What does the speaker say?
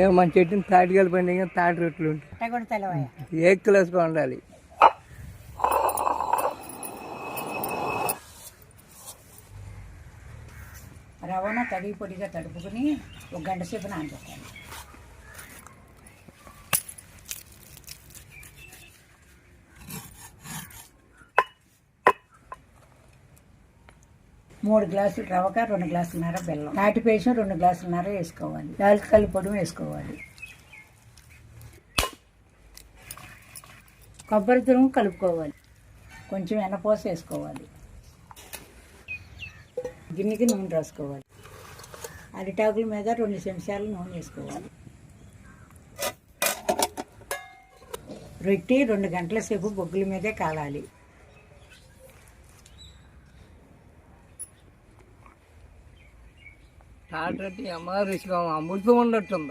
ఏ మన చెట్టుని తాటికాయలు పండుగ తాటి రొట్లు ఉంటాయి ఏ క్లాస్గా ఉండాలి? రవాణా తడి పొడిగా తడుపుకుని ఒక గంట సేపు నానబెట్టాలి. మూడు గ్లాసులు రవక రెండు గ్లాసులున్నర బెల్లం. నాటి పేసం రెండు గ్లాసులన్నర వేసుకోవాలి. యాలకల్లి పొడి వేసుకోవాలి. కొబ్బరి తురుము కలుపుకోవాలి. కొంచెం ఎనపోస వేసుకోవాలి. గిన్నెకి నూనె రాసుకోవాలి. అరిటాకుల మీద రెండు చెంచాలు నూనె వేసుకోవాలి. రొట్టి రెండు గంటల సేపు బొగ్గుల మీదే కాలాలి. తాటి ఎంఆర్ఎస్ అమృతం ఉన్నట్టుంది